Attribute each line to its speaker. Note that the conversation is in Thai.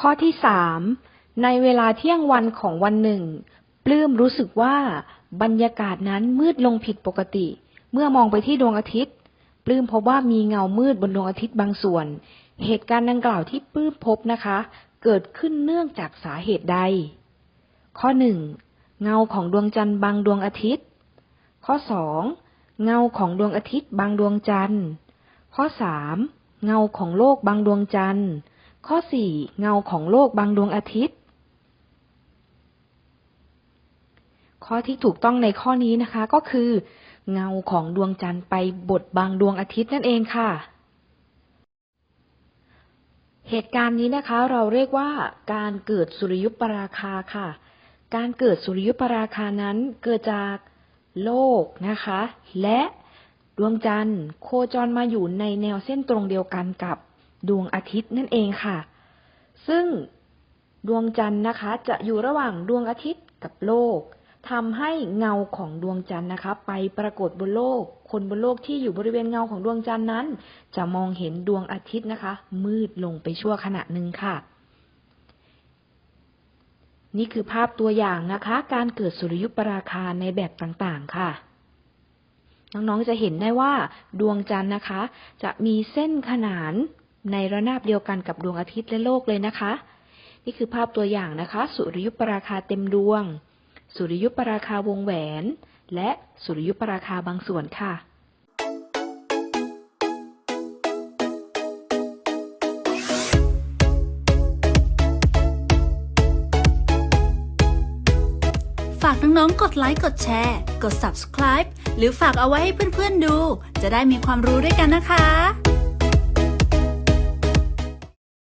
Speaker 1: ข้อที่สามในเวลาเที่ยงวันของวันหนึ่ง ปลื้มรู้สึกว่าบรรยากาศนั้นมืดลงผิดปกติ เมื่อมองไปที่ดวงอาทิตย์ ปลื้มพบว่ามีเงามืดบนดวงอาทิตย์บางส่วน เหตุการณ์ดังกล่าวที่ปลื้มพบนะคะ เกิดขึ้นเนื่องจากสาเหตุใด ข้อหนึ่งเงาของดวงจันทร์บังดวงอาทิตย์ ข้อสองเงาของดวงอาทิตย์บังดวงจันทร์ ข้อสามเงาของโลกบังดวงจันทร์ ข้อสี่เงาของโลกบังดวงอาทิตย์ ข้อที่ถูกต้องในข้อนี้นะคะก็คือ เงาของดวงจันทร์ไปบดบังดวงอาทิตย์นั่นเองค่ะ เหตุการณ์นี้นะคะ เราเรียกว่าการเกิดสุริยุปราคาค่ะ การเกิดสุริยุปราคานั้นเกิดจากโลกนะคะ และดวงจันทร์โคจรมาอยู่ในแนวเส้นตรงเดียวกันกับ ดวงอาทิตย์นั่นเองค่ะ ซึ่งดวงจันทร์นะคะ จะอยู่ระหว่างดวงอาทิตย์กับโลกทำให้เงาของดวงจันทร์นะคะ ไปปรากฏบนโลก คนบนโลกที่อยู่บริเวณเงาของดวงจันทร์นั้น จะมองเห็นดวงอาทิตย์นะคะ มืดลงไปชั่วขณะหนึ่งค่ะ นี่คือภาพตัวอย่างนะคะ การเกิดสุริยุปราคาในแบบต่างๆค่ะน้องๆจะเห็นได้ว่าดวงจันทร์นะคะ จะมีเส้นขนาน ในระนาบเดียวกันกับดวงอาทิตย์และโลกเลยนะคะ นี่คือภาพตัวอย่างนะคะ สุริยุปราคาเต็มดวง สุริยุปราคาวงแหวน และสุริยุปราคาบางส่วนค่ะ
Speaker 2: ฝากน้องๆ กดไลค์ กดแชร์ กด subscribe หรือฝากเอาไว้ให้เพื่อนๆดู จะได้มีความรู้ด้วยกันนะคะ